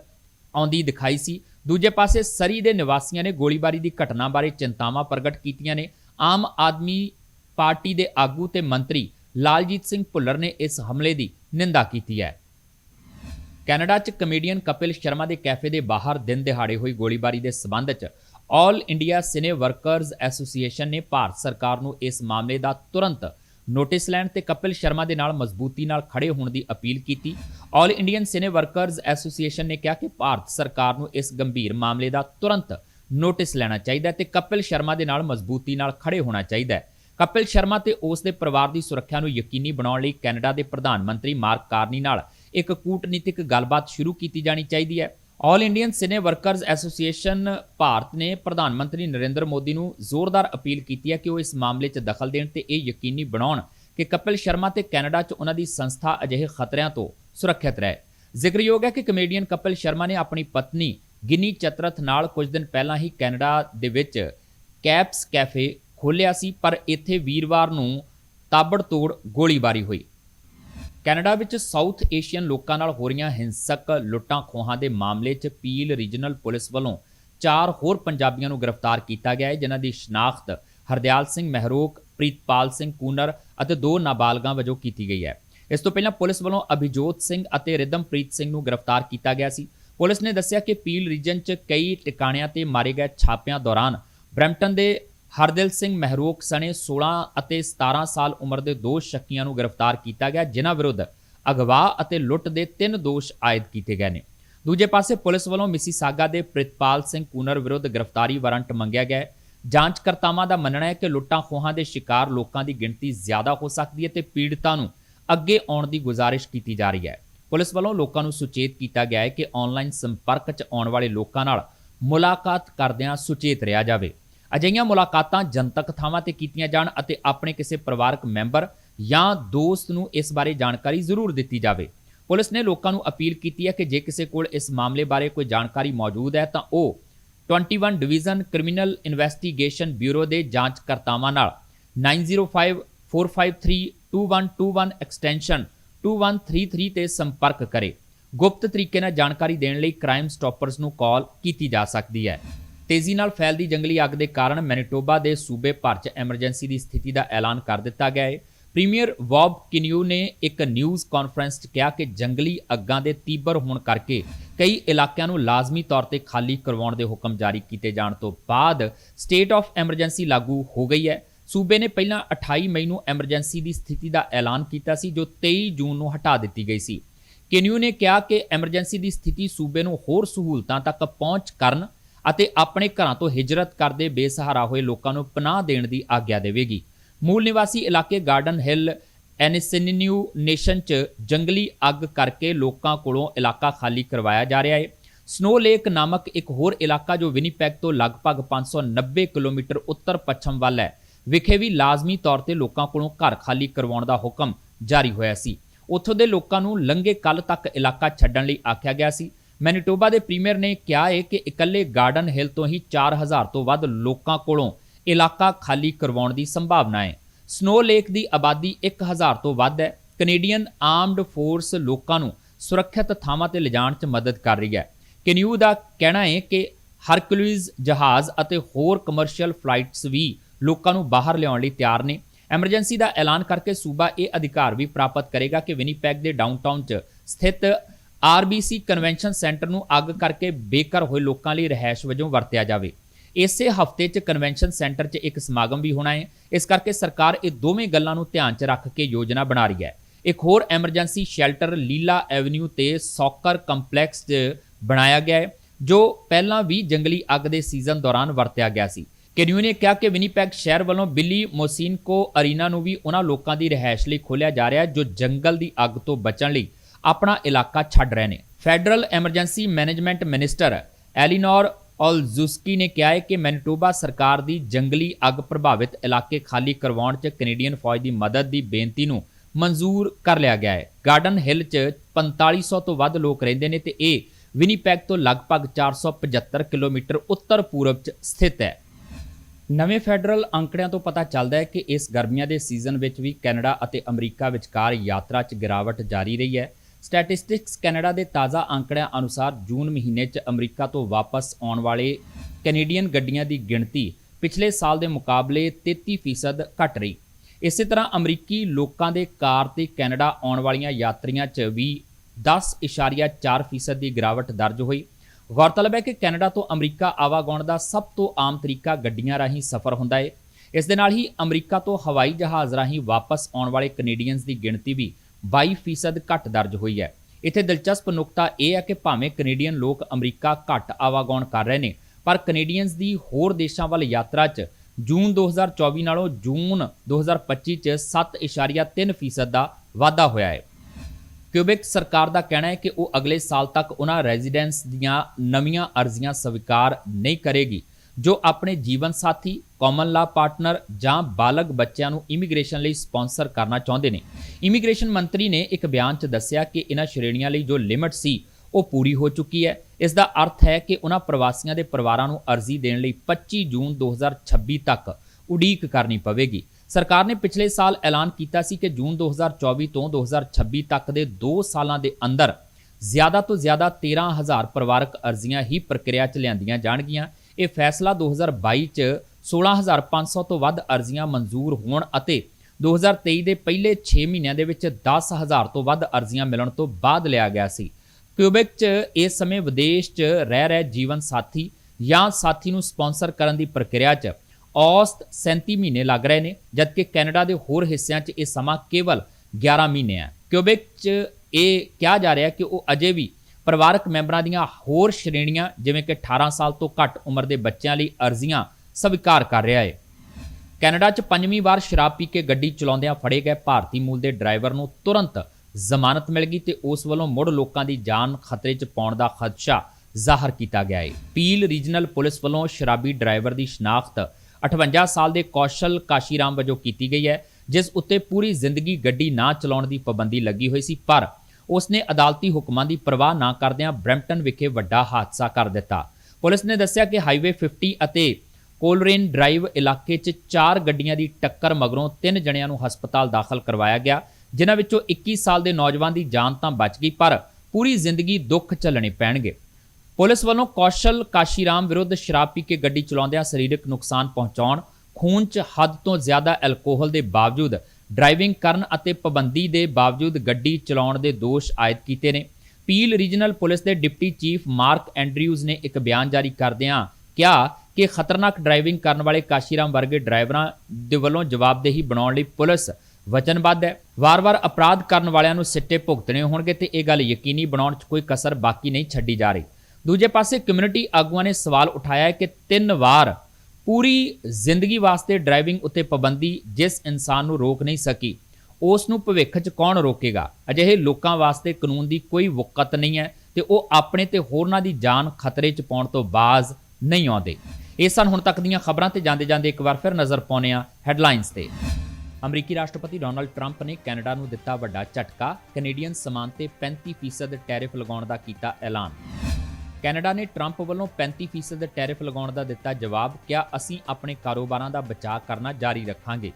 ਆਉਂਦੀ ਦਿਖਾਈ ਸੀ। ਦੂਜੇ ਪਾਸੇ ਸਰੀ ਦੇ ਨਿਵਾਸੀਆਂ ਨੇ ਗੋਲੀਬਾਰੀ ਦੀ ਘਟਨਾ ਬਾਰੇ ਚਿੰਤਾਵਾਂ ਪ੍ਰਗਟ ਕੀਤੀਆਂ ਨੇ। ਆਮ ਆਦਮੀ ਪਾਰਟੀ ਦੇ ਆਗੂ ਤੇ ਮੰਤਰੀ ਲਾਲਜੀਤ ਸਿੰਘ ਭੁੱਲਰ ਨੇ ਇਸ ਹਮਲੇ ਦੀ ਨਿੰਦਾ ਕੀਤੀ ਹੈ। ਕੈਨੇਡਾ 'ਚ ਕਮੇਡੀਅਨ ਕਪਿਲ ਸ਼ਰਮਾ ਦੇ ਕੈਫੇ ਦੇ ਬਾਹਰ ਦਿਨ ਦਿਹਾੜੇ ਹੋਈ ਗੋਲੀਬਾਰੀ ਦੇ ਸਬੰਧ 'ਚ all India cine workers association ਨੇ ਭਾਰਤ ਸਰਕਾਰ ਨੂੰ ਇਸ ਮਾਮਲੇ ਦਾ ਤੁਰੰਤ ਨੋਟਿਸ ਲੈਣ ਤੇ ਕਪਿਲ ਸ਼ਰਮਾ ਦੇ ਨਾਲ ਮਜ਼ਬੂਤੀ ਨਾਲ ਖੜੇ ਹੋਣ ਦੀ ਅਪੀਲ ਕੀਤੀ। All Indian cine workers association ਨੇ ਕਿਹਾ ਕਿ ਭਾਰਤ ਸਰਕਾਰ ਨੂੰ ਇਸ ਗੰਭੀਰ ਮਾਮਲੇ ਦਾ ਤੁਰੰਤ ਨੋਟਿਸ ਲੈਣਾ ਚਾਹੀਦਾ ਹੈ ਤੇ ਕਪਿਲ ਸ਼ਰਮਾ ਦੇ ਨਾਲ ਮਜ਼ਬੂਤੀ ਨਾਲ ਖੜੇ ਹੋਣਾ ਚਾਹੀਦਾ ਹੈ। ਕਪਿਲ ਸ਼ਰਮਾ ਤੇ ਉਸ ਦੇ ਪਰਿਵਾਰ ਦੀ ਸੁਰੱਖਿਆ ਨੂੰ ਯਕੀਨੀ ਬਣਾਉਣ ਲਈ ਕੈਨੇਡਾ ਦੇ ਪ੍ਰਧਾਨ ਮੰਤਰੀ ਮਾਰਕ ਕਾਰਨੀ ਨਾਲ ਇੱਕ ਕੂਟਨੀਤਿਕ ਗੱਲਬਾਤ ਸ਼ੁਰੂ ਕੀਤੀ ਜਾਣੀ ਚਾਹੀਦੀ ਹੈ। All Indian cine workers association Bharat ਨੇ ਪ੍ਰਧਾਨ ਮੰਤਰੀ ਨਰਿੰਦਰ ਮੋਦੀ ਨੂੰ ਜ਼ੋਰਦਾਰ ਅਪੀਲ ਕੀਤੀ ਹੈ ਕਿ ਉਹ ਇਸ ਮਾਮਲੇ 'ਚ ਦਖਲ ਦੇਣ ਤੇ ਇਹ ਯਕੀਨੀ ਬਣਾਉਣ ਕਿ ਕਪਿਲ ਸ਼ਰਮਾ ਤੇ ਕੈਨੇਡਾ 'ਚ ਉਹਨਾਂ ਦੀ ਸੰਸਥਾ ਅਜਿਹੇ ਖਤਰਿਆਂ ਤੋਂ ਸੁਰੱਖਿਅਤ ਰਹੇ। ਜ਼ਿਕਰਯੋਗ ਹੈ ਕਿ ਕਮੇਡੀਅਨ ਕਪਿਲ ਸ਼ਰਮਾ ਨੇ ਆਪਣੀ ਪਤਨੀ ਗਿਨੀ ਚਤਰਥ ਨਾਲ ਕੁਝ ਦਿਨ ਪਹਿਲਾਂ ਹੀ ਕੈਨੇਡਾ ਦੇ ਵਿੱਚ ਕੈਪਸ ਕੈਫੇ ਖੋਲ੍ਹਿਆ ਸੀ, ਪਰ ਇੱਥੇ ਵੀਰਵਾਰ ਨੂੰ ਤਾਬੜਤੋੜ ਗੋਲੀਬਾਰੀ ਹੋਈ। ਕੈਨੇਡਾ ਵਿੱਚ ਸਾਊਥ ਏਸ਼ੀਅਨ ਲੋਕਾਂ ਨਾਲ ਹੋ ਰਹੀਆਂ ਹਿੰਸਕ ਲੁੱਟਾਂ ਖੋਹਾਂ ਦੇ ਮਾਮਲੇ 'ਚ ਪੀਲ ਰੀਜਨਲ ਪੁਲਿਸ ਵੱਲੋਂ ਚਾਰ ਹੋਰ ਪੰਜਾਬੀਆਂ ਨੂੰ ਗ੍ਰਿਫਤਾਰ ਕੀਤਾ ਗਿਆ ਹੈ, ਜਿਨ੍ਹਾਂ ਦੀ ਸ਼ਨਾਖਤ ਹਰਦਿਆਲ ਸਿੰਘ ਮਹਿਰੋਕ, ਪ੍ਰੀਤਪਾਲ ਸਿੰਘ ਕੂਨਰ ਅਤੇ ਦੋ ਨਾਬਾਲਗਾਂ ਵਜੋਂ ਕੀਤੀ ਗਈ ਹੈ। ਇਸ ਤੋਂ ਪਹਿਲਾਂ ਪੁਲਿਸ ਵੱਲੋਂ ਅਭਿਜੋਤ ਸਿੰਘ ਅਤੇ ਰਿਦਮਪ੍ਰੀਤ ਸਿੰਘ ਨੂੰ ਗ੍ਰਿਫਤਾਰ ਕੀਤਾ ਗਿਆ ਸੀ। ਪੁਲਿਸ ਨੇ ਦੱਸਿਆ ਕਿ ਪੀਲ ਰੀਜਨ 'ਚ ਕਈ ਟਿਕਾਣਿਆਂ ਤੇ ਮਾਰੇ ਗਏ ਛਾਪਿਆਂ ਦੌਰਾਨ ਬ੍ਰੈਂਪਟਨ ਦੇ ਹਰਦਿਲ ਸਿੰਘ ਮਹਿਰੋਕ ਸਣੇ 16 ਅਤੇ 17 ਸਾਲ ਉਮਰ ਦੇ ਦੋ ਸ਼ੱਕੀਆਂ ਨੂੰ ਗ੍ਰਿਫਤਾਰ ਕੀਤਾ ਗਿਆ, ਜਿਨ੍ਹਾਂ ਵਿਰੁੱਧ ਅਗਵਾ ਅਤੇ ਲੁੱਟ ਦੇ ਤਿੰਨ ਦੋਸ਼ ਆਇਦ ਕੀਤੇ ਗਏ ਨੇ। ਦੂਜੇ ਪਾਸੇ ਪੁਲਿਸ ਵੱਲੋਂ ਮਿਸੀਸਾਗਾ ਦੇ ਪ੍ਰਿਤਪਾਲ ਸਿੰਘ ਕੂਨਰ ਵਿਰੁੱਧ ਗ੍ਰਿਫਤਾਰੀ ਵਾਰੰਟ ਮੰਗਿਆ ਗਿਆ ਹੈ। ਜਾਂਚਕਰਤਾਵਾਂ ਦਾ ਮੰਨਣਾ ਹੈ ਕਿ ਲੁੱਟਾਂ ਖੋਹਾਂ ਦੇ ਸ਼ਿਕਾਰ ਲੋਕਾਂ ਦੀ ਗਿਣਤੀ ਜ਼ਿਆਦਾ ਹੋ ਸਕਦੀ ਹੈ ਤੇ ਪੀੜਤਾਂ ਨੂੰ ਅੱਗੇ ਆਉਣ ਦੀ ਗੁਜ਼ਾਰਿਸ਼ ਕੀਤੀ ਜਾ ਰਹੀ ਹੈ। ਪੁਲਿਸ ਵੱਲੋਂ ਲੋਕਾਂ ਨੂੰ ਸੁਚੇਤ ਕੀਤਾ ਗਿਆ ਹੈ ਕਿ ਆਨਲਾਈਨ ਸੰਪਰਕ 'ਚ ਆਉਣ ਵਾਲੇ ਲੋਕਾਂ ਨਾਲ ਮੁਲਾਕਾਤ ਕਰਦਿਆਂ ਸੁਚੇਤ ਰਿਹਾ ਜਾਵੇ। ਅਜਿਹੀਆਂ ਮੁਲਾਕਾਤਾਂ ਜਨਤਕ ਥਾਵਾਂ ਤੇ ਕੀਤੀਆਂ ਜਾਣ ਅਤੇ ਆਪਣੇ ਕਿਸੇ ਪਰਿਵਾਰਕ ਮੈਂਬਰ ਜਾਂ ਦੋਸਤ ਨੂੰ ਇਸ ਬਾਰੇ ਜਾਣਕਾਰੀ ਜ਼ਰੂਰ ਦਿੱਤੀ ਜਾਵੇ। ਪੁਲਿਸ ਨੇ ਲੋਕਾਂ ਨੂੰ ਅਪੀਲ ਕੀਤੀ ਹੈ ਕਿ ਜੇ ਕਿਸੇ ਕੋਲ ਇਸ ਮਾਮਲੇ ਬਾਰੇ ਕੋਈ ਜਾਣਕਾਰੀ ਮੌਜੂਦ ਹੈ ਤਾਂ ਉਹ 21 ਡਿਵੀਜ਼ਨ ਕ੍ਰਿਮੀਨਲ ਇਨਵੈਸਟੀਗੇਸ਼ਨ ਬਿਊਰੋ ਦੇ ਜਾਂਚਕਰਤਾਵਾਂ ਨਾਲ 9054532121 ਐਕਸਟੈਂਸ਼ਨ 2133 ਤੇ ਸੰਪਰਕ ਕਰੇ। ਗੁਪਤ ਤਰੀਕੇ ਨਾਲ ਜਾਣਕਾਰੀ ਦੇਣ ਲਈ ਕ੍ਰਾਈਮ ਸਟਾਪਰਸ ਨੂੰ ਕਾਲ ਕੀਤੀ ਜਾ ਸਕਦੀ ਹੈ। ਤੇਜ਼ੀ ਨਾਲ ਫੈਲਦੀ ਜੰਗਲੀ ਅੱਗ ਦੇ ਕਾਰਨ ਮੈਨੀਟੋਬਾ ਦੇ ਸੂਬੇ ਭਰ 'ਚ ਐਮਰਜੈਂਸੀ ਦੀ ਸਥਿਤੀ ਦਾ ਐਲਾਨ ਕਰ ਦਿੱਤਾ ਗਿਆ ਹੈ ਪ੍ਰੀਮੀਅਰ ਵੌਬ ਕਿਨਿਊ ਨੇ ਇੱਕ ਨਿਊਜ਼ ਕਾਨਫਰੰਸ 'ਚ ਕਿਹਾ ਕਿ ਜੰਗਲੀ ਅੱਗਾਂ ਦੇ ਤੀਬਰ ਹੋਣ ਕਰਕੇ ਕਈ ਇਲਾਕਿਆਂ ਨੂੰ ਲਾਜ਼ਮੀ ਤੌਰ ਤੇ ਖਾਲੀ ਕਰਵਾਉਣ ਦੇ ਹੁਕਮ ਜਾਰੀ ਕੀਤੇ ਜਾਣ ਤੋਂ ਬਾਅਦ ਸਟੇਟ ਆਫ ਐਮਰਜੈਂਸੀ ਲਾਗੂ ਹੋ ਗਈ ਹੈ। ਸੂਬੇ ਨੇ ਪਹਿਲਾਂ 28 ਮਈ ਨੂੰ ਐਮਰਜੈਂਸੀ ਦੀ ਸਥਿਤੀ ਦਾ ਐਲਾਨ ਕੀਤਾ ਸੀ, ਜੋ 23 ਜੂਨ ਨੂੰ ਹਟਾ ਦਿੱਤੀ ਗਈ ਸੀ। ਕਿਨਿਊ ਨੇ ਕਿਹਾ ਕਿ ਐਮਰਜੈਂਸੀ ਦੀ ਸਥਿਤੀ ਸੂਬੇ ਨੂੰ ਹੋਰ ਸਹੂਲਤਾਂ ਤੱਕ ਪਹੁੰਚ ਕਰਨ ਅਤੇ ਆਪਣੇ ਘਰਾਂ ਤੋਂ ਹਿਜਰਤ ਕਰਦੇ ਬੇਸਹਾਰਾ ਹੋਏ ਲੋਕਾਂ ਨੂੰ ਪਨਾਹ ਦੇਣ ਦੀ ਆਗਿਆ ਦੇਵੇਗੀ। ਮੂਲ ਨਿਵਾਸੀ ਇਲਾਕੇ ਗਾਰਡਨ ਹਿੱਲ, ਐਨਿਸਨਿਊ ਨੇਸ਼ਨ ਚ ਜੰਗਲੀ ਅੱਗ ਕਰਕੇ ਲੋਕਾਂ ਕੋਲੋਂ ਇਲਾਕਾ ਖਾਲੀ ਕਰਵਾਇਆ ਜਾ ਰਿਹਾ ਹੈ ਸਨੋ ਲੇਕ ਨਾਮਕ ਇੱਕ ਹੋਰ ਇਲਾਕਾ ਜੋ ਵਿਨੀਪੈਗ ਤੋਂ ਲਗਭਗ 590 ਕਿਲੋਮੀਟਰ ਉੱਤਰ ਪੱਛਮ ਵੱਲ ਹੈ, ਵਿਖੇ ਵੀ ਲਾਜ਼ਮੀ ਤੌਰ ਤੇ ਲੋਕਾਂ ਕੋਲੋਂ ਘਰ ਖਾਲੀ ਕਰਵਾਉਣ ਦਾ ਹੁਕਮ ਜਾਰੀ ਹੋਇਆ ਸੀ। ਉੱਥੋਂ ਦੇ ਲੋਕਾਂ ਨੂੰ ਲੰਘੇ ਕੱਲ ਤੱਕ ਇਲਾਕਾ ਛੱਡਣ ਲਈ ਆਖਿਆ ਗਿਆ ਸੀ। ਮੈਨੀਟੋਬਾ ਦੇ ਪ੍ਰੀਮੀਅਰ ਨੇ ਕਿਹਾ ਹੈ ਕਿ ਇਕੱਲੇ ਗਾਰਡਨ ਹਿੱਲ ਤੋਂ ਹੀ 4000 ਤੋਂ ਵੱਧ ਲੋਕਾਂ ਕੋਲੋਂ ਇਲਾਕਾ ਖਾਲੀ ਕਰਵਾਉਣ ਦੀ ਸੰਭਾਵਨਾ ਹੈ ਸਨੋ ਲੇਕ ਦੀ ਆਬਾਦੀ 1000 ਤੋਂ ਵੱਧ ਹੈ। ਕੈਨੇਡੀਅਨ ਆਰਮਡ ਫੋਰਸ ਲੋਕਾਂ ਨੂੰ ਸੁਰੱਖਿਅਤ ਥਾਵਾਂ ਤੇ ਲਿਜਾਣ 'ਚ ਮਦਦ ਕਰ ਰਹੀ ਹੈ। ਕੈਨਿਊ ਦਾ ਕਹਿਣਾ ਹੈ ਕਿ ਹਰਕੁਲਿਸ ਜਹਾਜ਼ ਅਤੇ ਹੋਰ ਕਮਰਸ਼ੀਅਲ ਫਲਾਈਟਸ ਵੀ ਲੋਕਾਂ ਨੂੰ ਬਾਹਰ ਲਿਆਉਣ ਲਈ ਤਿਆਰ ਨੇ। ਐਮਰਜੈਂਸੀ ਦਾ ਐਲਾਨ ਕਰਕੇ ਸੂਬਾ ਇਹ ਅਧਿਕਾਰ ਵੀ ਪ੍ਰਾਪਤ ਕਰੇਗਾ ਕਿ ਵਿਨੀਪੈਗ ਦੇ ਡਾਊਨਟਾਊਨ 'ਚ ਸਥਿਤ ਆਰਬੀਸੀ ਕਨਵੈਨਸ਼ਨ ਸੈਂਟਰ ਨੂੰ ਅੱਗ ਕਰਕੇ ਬੇਘਰ ਹੋਏ ਲੋਕਾਂ ਲਈ ਰਿਹਾਇਸ਼ ਵਜੋਂ ਵਰਤਿਆ ਜਾਵੇ। ਇਸੇ ਹਫ਼ਤੇ 'ਚ ਕਨਵੈਨਸ਼ਨ ਸੈਂਟਰ 'ਚ ਇੱਕ ਸਮਾਗਮ ਵੀ ਹੋਣਾ ਹੈ। ਇਸ ਕਰਕੇ ਸਰਕਾਰ ਇਹ ਦੋਵੇਂ ਗੱਲਾਂ ਨੂੰ ਧਿਆਨ 'ਚ ਰੱਖ ਕੇ ਯੋਜਨਾ ਬਣਾ ਰਹੀ ਹੈ। ਇੱਕ ਹੋਰ ਐਮਰਜੈਂਸੀ ਸ਼ੈਲਟਰ ਲੀਲਾ ਐਵਨਿਊ ਤੇ ਸੌਕਰ ਕੰਪਲੈਕਸ 'ਚ ਬਣਾਇਆ ਗਿਆ ਹੈ, ਜੋ ਪਹਿਲਾਂ ਵੀ ਜੰਗਲੀ ਅੱਗ ਦੇ ਸੀਜ਼ਨ ਦੌਰਾਨ ਵਰਤਿਆ ਗਿਆ ਸੀ। ਕੈਨਿਊ ਨੇ ਕਿਹਾ ਕਿ ਵਿਨੀਪੈਗ ਸ਼ਹਿਰ ਵੱਲੋਂ ਬਿੱਲੀ ਮੋਸੀਨਕੋ ਅਰੀਨਾ ਨੂੰ ਵੀ ਉਹਨਾਂ ਲੋਕਾਂ ਦੀ ਰਿਹਾਇਸ਼ ਲਈ ਖੋਲ੍ਹਿਆ ਜਾ ਰਿਹਾ ਜੋ ਜੰਗਲ ਦੀ ਅੱਗ ਤੋਂ ਬਚਣ ਲਈ ਆਪਣਾ ਇਲਾਕਾ ਛੱਡ ਰਹੇ ਨੇ। Federal emergency management minister Eleanor Olszewski ਨੇ ਕਿਹਾ ਹੈ ਕਿ ਮੈਨੀਟੋਬਾ ਸਰਕਾਰ ਦੀ ਜੰਗਲੀ ਅੱਗ ਪ੍ਰਭਾਵਿਤ ਇਲਾਕੇ ਖਾਲੀ ਕਰਵਾਉਣ 'ਚ ਕੈਨੇਡੀਅਨ ਫੌਜ ਦੀ ਮਦਦ ਦੀ ਬੇਨਤੀ ਨੂੰ ਮਨਜ਼ੂਰ ਕਰ ਲਿਆ ਗਿਆ ਹੈ। ਗਾਰਡਨ ਹਿੱਲ 'ਚ 4500 ਤੋਂ ਵੱਧ ਲੋਕ ਰਹਿੰਦੇ ਨੇ ਤੇ ਇਹ ਵਿਨੀਪੈਗ ਤੋਂ ਲਗਭਗ 475 ਕਿਲੋਮੀਟਰ ਉੱਤਰ ਪੂਰਬ 'ਚ ਸਥਿਤ ਹੈ। ਨਵੇਂ ਫੈਡਰਲ ਅੰਕੜਿਆਂ ਤੋਂ ਪਤਾ ਚੱਲਦਾ ਹੈ ਕਿ ਇਸ ਗਰਮੀਆਂ ਦੇ ਸੀਜ਼ਨ ਵਿੱਚ ਵੀ ਕੈਨੇਡਾ ਅਤੇ ਅਮਰੀਕਾ ਵਿਚਕਾਰ ਯਾਤਰਾ 'ਚ ਗਿਰਾਵਟ ਜਾਰੀ ਰਹੀ ਹੈ। ਸਟੈਟਿਸਟਿਕਸ ਕੈਨੇਡਾ ਦੇ ਤਾਜ਼ਾ ਅੰਕੜਿਆਂ ਅਨੁਸਾਰ ਜੂਨ ਮਹੀਨੇ 'ਚ ਅਮਰੀਕਾ ਤੋਂ ਵਾਪਸ ਆਉਣ ਵਾਲੇ ਕੈਨੇਡੀਅਨ ਗੱਡੀਆਂ ਦੀ ਗਿਣਤੀ ਪਿਛਲੇ ਸਾਲ ਦੇ ਮੁਕਾਬਲੇ 33% ਘਟ ਰਹੀ। ਇਸੇ ਤਰ੍ਹਾਂ ਅਮਰੀਕੀ ਲੋਕਾਂ ਦੇ ਕਾਰ ਤੇ ਕੈਨੇਡਾ ਆਉਣ ਵਾਲੀਆਂ ਯਾਤਰੀਆਂ 'ਚ ਵੀ 10.4% ਦੀ ਗਿਰਾਵਟ ਦਰਜ ਹੋਈ। ਗੌਰਤਲਬ ਹੈ ਕਿ ਕੈਨੇਡਾ ਤੋਂ ਅਮਰੀਕਾ ਆਵਾਗਾਉਣ ਦਾ ਸਭ ਤੋਂ ਆਮ ਤਰੀਕਾ ਗੱਡੀਆਂ ਰਾਹੀਂ ਸਫ਼ਰ ਹੁੰਦਾ ਹੈ ਇਸ ਦੇ ਨਾਲ ਹੀ ਅਮਰੀਕਾ ਤੋਂ ਹਵਾਈ ਜਹਾਜ਼ ਰਾਹੀਂ ਵਾਪਸ ਆਉਣ ਵਾਲੇ ਕੈਨੇਡੀਅਨਸ ਦੀ ਗਿਣਤੀ ਵੀ 22% ਘੱਟ ਦਰਜ ਹੋਈ ਹੈ। ਇੱਥੇ ਦਿਲਚਸਪ ਨੁਕਤਾ ਇਹ ਹੈ ਕਿ ਭਾਵੇਂ ਕੈਨੇਡੀਅਨ ਲੋਕ ਅਮਰੀਕਾ ਘੱਟ ਆਵਾਗਾਉਣ ਕਰ ਰਹੇ ਨੇ, ਪਰ ਕੈਨੇਡੀਅਨਸ ਦੀ ਹੋਰ ਦੇਸ਼ਾਂ ਵੱਲ ਯਾਤਰਾ 'ਚ ਜੂਨ 2024 ਨਾਲੋਂ ਜੂਨ 2025 'ਚ 7.3% ਦਾ ਵਾਧਾ ਹੋਇਆ ਹੈ। ਕਿਊਬਿਕ ਸਰਕਾਰ ਦਾ ਕਹਿਣਾ ਹੈ ਕਿ ਉਹ ਅਗਲੇ ਸਾਲ ਤੱਕ ਉਹਨਾਂ ਰੈਜ਼ੀਡੈਂਸ ਦੀਆਂ ਨਵੀਆਂ ਅਰਜ਼ੀਆਂ ਸਵੀਕਾਰ ਨਹੀਂ ਕਰੇਗੀ। ਜੋ ਆਪਣੇ ਜੀਵਨ ਸਾਥੀ ਕਾਮਨ ਲਾ ਪਾਰਟਨਰ ਜਾਂ ਬਾਲਗ ਬੱਚਿਆਂ ਨੂੰ ਇਮੀਗ੍ਰੇਸ਼ਨ ਲਈ ਸਪਾਂਸਰ ਕਰਨਾ ਚਾਹੁੰਦੇ ਨੇ। ਇਮੀਗ੍ਰੇਸ਼ਨ ਮੰਤਰੀ ਨੇ ਇੱਕ ਬਿਆਨ 'ਚ ਦੱਸਿਆ ਕਿ ਇਹਨਾਂ ਸ਼੍ਰੇਣੀਆਂ ਲਈ ਜੋ ਲਿਮਟ ਸੀ, ਉਹ ਪੂਰੀ ਹੋ ਚੁੱਕੀ ਹੈ। ਇਸ ਦਾ ਅਰਥ ਹੈ ਕਿ ਉਹਨਾਂ ਪ੍ਰਵਾਸੀਆਂ ਦੇ ਪਰਿਵਾਰਾਂ ਨੂੰ ਅਰਜ਼ੀ ਦੇਣ ਲਈ 25 ਜੂਨ 2026 ਤੱਕ ਉਡੀਕ ਕਰਨੀ ਪਵੇਗੀ। ਸਰਕਾਰ ਨੇ ਪਿਛਲੇ ਸਾਲ ਐਲਾਨ ਕੀਤਾ ਸੀ ਕਿ ਜੂਨ 2024 ਤੋਂ 2026 ਤੱਕ ਦੇ 2 ਸਾਲਾਂ ਦੇ ਅੰਦਰ ਜ਼ਿਆਦਾ ਤੋਂ ਜ਼ਿਆਦਾ 13000 ਪਰਿਵਾਰਕ ਅਰਜ਼ੀਆਂ ਹੀ ਪ੍ਰਕਿਰਿਆ 'ਚ ਲਿਆਂਦੀਆਂ ਜਾਣਗੀਆਂ। ਇਹ ਫੈਸਲਾ 2022 'ਚ 16500 ਤੋਂ ਵੱਧ ਅਰਜ਼ੀਆਂ ਮਨਜ਼ੂਰ ਹੋਣ ਅਤੇ 2023 ਦੇ ਪਹਿਲੇ 6 ਮਹੀਨਿਆਂ ਦੇ ਵਿੱਚ 10000 ਤੋਂ ਵੱਧ ਅਰਜ਼ੀਆਂ ਮਿਲਣ ਤੋਂ ਬਾਅਦ ਲਿਆ ਗਿਆ ਸੀ। ਕਿਊਬਿਕ 'ਚ ਇਸ ਸਮੇਂ ਵਿਦੇਸ਼ 'ਚ ਰਹਿ ਰਹੇ ਜੀਵਨ ਸਾਥੀ ਜਾਂ ਸਾਥੀ ਨੂੰ ਸਪਾਂਸਰ ਕਰਨ ਦੀ ਪ੍ਰਕਿਰਿਆ 'ਚ ਔਸਤ 37 ਮਹੀਨੇ ਲੱਗ ਰਹੇ ਨੇ, ਜਦਕਿ ਕੈਨੇਡਾ ਦੇ ਹੋਰ ਹਿੱਸਿਆਂ 'ਚ ਇਹ ਸਮਾਂ ਕੇਵਲ 11 ਮਹੀਨੇ ਹੈ। ਕਿਊਬਿਕ 'ਚ ਇਹ ਕਿਹਾ ਜਾ ਰਿਹਾ ਕਿ ਉਹ ਅਜੇ ਵੀ ਪਰਿਵਾਰਕ ਮੈਂਬਰਾਂ ਦੀਆਂ ਹੋਰ ਸ਼੍ਰੇਣੀਆਂ, ਜਿਵੇਂ ਕਿ 18 ਸਾਲ ਤੋਂ ਘੱਟ ਉਮਰ ਦੇ ਬੱਚਿਆਂ ਲਈ ਅਰਜ਼ੀਆਂ ਸਵੀਕਾਰ ਕਰ ਰਿਹਾ ਹੈ। ਕੈਨੇਡਾ 'ਚ ਪੰਜਵੀਂ ਵਾਰ ਸ਼ਰਾਬ ਪੀ ਕੇ ਗੱਡੀ ਚਲਾਉਂਦਿਆਂ ਫੜੇ ਗਏ ਭਾਰਤੀ ਮੂਲ ਦੇ ਡਰਾਈਵਰ ਨੂੰ ਤੁਰੰਤ ਜ਼ਮਾਨਤ ਮਿਲ ਗਈ ਤੇ ਉਸ ਵੱਲੋਂ ਮੁੜ ਲੋਕਾਂ ਦੀ ਜਾਨ ਖਤਰੇ 'ਚ ਪਾਉਣ ਦਾ ਖਦਸ਼ਾ ਜ਼ਾਹਰ ਕੀਤਾ ਗਿਆ ਹੈ। ਪੀਲ ਰੀਜਨਲ ਪੁਲਿਸ ਵੱਲੋਂ ਸ਼ਰਾਬੀ ਡਰਾਈਵਰ ਦੀ ਸ਼ਨਾਖਤ 58 ਸਾਲ ਦੇ ਕੌਸ਼ਲ ਕਾਸ਼ੀਰਾਮ ਵਜੋਂ ਕੀਤੀ ਗਈ ਹੈ, ਜਿਸ ਉੱਤੇ ਪੂਰੀ ਜ਼ਿੰਦਗੀ ਗੱਡੀ ਨਾ ਚਲਾਉਣ ਦੀ ਪਾਬੰਦੀ ਲੱਗੀ ਹੋਈ ਸੀ, ਪਰ ਉਸਨੇ ਅਦਾਲਤੀ ਹੁਕਮਾਂ ਦੀ ਪਰਵਾਹ ਨਾ ਕਰਦਿਆਂ ਬ੍ਰੈਂਪਟਨ ਵਿਖੇ ਵੱਡਾ ਹਾਦਸਾ ਕਰ ਦਿੱਤਾ। ਪੁਲਿਸ ਨੇ ਦੱਸਿਆ ਕਿ ਹਾਈਵੇ 50 ਅਤੇ ਕੋਲਰੇਨ ਡਰਾਈਵ ਇਲਾਕੇ 'ਚ ਚਾਰ ਗੱਡੀਆਂ ਦੀ ਟੱਕਰ ਮਗਰੋਂ ਤਿੰਨ ਜਣਿਆਂ ਨੂੰ ਹਸਪਤਾਲ ਦਾਖਲ ਕਰਵਾਇਆ ਗਿਆ, ਜਿਨ੍ਹਾਂ ਵਿੱਚੋਂ 21 ਸਾਲ ਦੇ ਨੌਜਵਾਨ ਦੀ ਜਾਨ ਤਾਂ ਬਚ ਗਈ, ਪਰ ਪੂਰੀ ਜ਼ਿੰਦਗੀ ਦੁੱਖ ਝੱਲਣੇ ਪੈਣਗੇ। ਪੁਲਿਸ ਵੱਲੋਂ ਕੌਸ਼ਲ ਕਾਸ਼ੀਰਾਮ ਵਿਰੁੱਧ ਸ਼ਰਾਬ ਪੀ ਕੇ ਗੱਡੀ ਚਲਾਉਂਦਿਆਂ ਸਰੀਰਕ ਨੁਕਸਾਨ ਪਹੁੰਚਾਉਣ, ਖੂਨ 'ਚ ਹੱਦ ਤੋਂ ਜ਼ਿਆਦਾ ਐਲਕੋਹਲ ਦੇ ਬਾਵਜੂਦ ਡਰਾਈਵਿੰਗ ਕਰਨ ਅਤੇ ਪਾਬੰਦੀ ਦੇ ਬਾਵਜੂਦ ਗੱਡੀ ਚਲਾਉਣ ਦੇ ਦੋਸ਼ ਆਇਦ ਕੀਤੇ ਨੇ। ਪੀਲ ਰੀਜਨਲ ਪੁਲਿਸ ਦੇ ਡਿਪਟੀ ਚੀਫ ਮਾਰਕ ਐਂਡਰਿਊਜ਼ ਨੇ ਇੱਕ ਬਿਆਨ ਜਾਰੀ ਕਰਦਿਆਂ ਕਿਹਾ ਕਿ ਖਤਰਨਾਕ ਡਰਾਈਵਿੰਗ ਕਰਨ ਵਾਲੇ ਕਾਸ਼ੀਰਾਮ ਵਰਗੇ ਡਰਾਈਵਰਾਂ ਦੇ ਵੱਲੋਂ ਜਵਾਬਦੇਹੀ ਬਣਾਉਣ ਲਈ ਪੁਲਿਸ ਵਚਨਬੱਧ ਹੈ। ਵਾਰ-ਵਾਰ ਅਪਰਾਧ ਕਰਨ ਵਾਲਿਆਂ ਨੂੰ ਸਿੱਟੇ ਭੁਗਤਣੇ ਹੋਣਗੇ ਤੇ ਇਹ ਗੱਲ ਯਕੀਨੀ ਬਣਾਉਣ 'ਚ ਕੋਈ ਕਸਰ ਬਾਕੀ ਨਹੀਂ ਛੱਡੀ ਜਾ ਰਹੀ। ਦੂਜੇ ਪਾਸੇ ਕਮਿਊਨਿਟੀ ਆਗੂਆਂ ਨੇ ਸਵਾਲ ਉਠਾਇਆ ਹੈ ਕਿ ਤਿੰਨ ਵਾਰ ਪੂਰੀ ਜ਼ਿੰਦਗੀ ਵਾਸਤੇ ਡਰਾਈਵਿੰਗ ਉੱਤੇ ਪਾਬੰਦੀ ਜਿਸ ਇਨਸਾਨ ਨੂੰ ਰੋਕ ਨਹੀਂ ਸਕੀ, ਉਸ ਨੂੰ ਭਵਿੱਖ 'ਚ ਕੌਣ ਰੋਕੇਗਾ? ਅਜਿਹੇ ਲੋਕਾਂ ਵਾਸਤੇ ਕਾਨੂੰਨ ਦੀ ਕੋਈ ਵਕਤ ਨਹੀਂ ਹੈ ਤੇ ਉਹ ਆਪਣੇ ਤੇ ਹੋਰਨਾਂ ਦੀ ਜਾਨ ਖਤਰੇ 'ਚ ਪਾਉਣ ਤੋਂ ਬਾਜ਼ ਨਹੀਂ ਆਉਂਦੇ। ਇਹ ਸਨ ਹੁਣ ਤੱਕ ਦੀਆਂ ਖਬਰਾਂ ਤੇ ਜਾਂਦੇ ਜਾਂਦੇ ਇੱਕ ਵਾਰ ਫਿਰ ਨਜ਼ਰ ਪਾਉਂਦੇ ਹਾਂ ਹੈਡਲਾਈਨਸ ਤੇ। ਅਮਰੀਕੀ ਰਾਸ਼ਟਰਪਤੀ ਡੋਨਲਡ ਟਰੰਪ ਨੇ ਕੈਨੇਡਾ ਨੂੰ ਦਿੱਤਾ ਵੱਡਾ ਝਟਕਾ, ਕੈਨੇਡੀਅਨ ਸਮਾਨ ਤੇ 35% ਟੈਰਿਫ ਲਗਾਉਣ ਦਾ ਕੀਤਾ ਐਲਾਨ। ਕੈਨੇਡਾ ਨੇ ਟਰੰਪ ਵੱਲੋਂ 35% ਟੈਰਿਫ ਲਗਾਉਣ ਦਾ ਦਿੱਤਾ ਜਵਾਬ, ਕਿਹਾ, ਅਸੀਂ ਆਪਣੇ ਕਾਰੋਬਾਰਾਂ ਦਾ ਬਚਾਅ ਕਰਨਾ ਜਾਰੀ ਰੱਖਾਂਗੇ।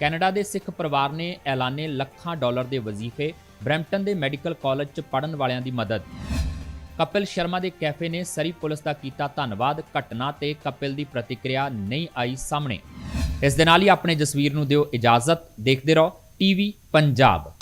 ਕੈਨੇਡਾ ਦੇ ਸਿੱਖ ਪਰਿਵਾਰ ਨੇ ਐਲਾਨੇ ਲੱਖਾਂ ਡਾਲਰ ਦੇ ਵਜ਼ੀਫੇ, ਬਰੈਂਪਟਨ ਦੇ ਮੈਡੀਕਲ ਕਾਲਜ 'ਚ ਪੜਨ ਵਾਲਿਆਂ ਦੀ ਮਦਦ। ਕਪਿਲ ਸ਼ਰਮਾ ਦੇ ਕੈਫੇ ਨੇ ਸਰੀ ਪੁਲਿਸ ਦਾ ਕੀਤਾ ਧੰਨਵਾਦ, ਘਟਨਾ ਤੇ ਕਪਿਲ ਦੀ ਪ੍ਰਤੀਕਿਰਿਆ ਨਹੀਂ ਆਈ ਸਾਹਮਣੇ। ਇਸ ਦੇ ਨਾਲ ਹੀ ਆਪਣੇ ਜਸਵੀਰ ਨੂੰ ਦਿਓ ਇਜਾਜ਼ਤ, ਦੇਖਦੇ ਰਹੋ, ਟੀਵੀ ਪੰਜਾਬ।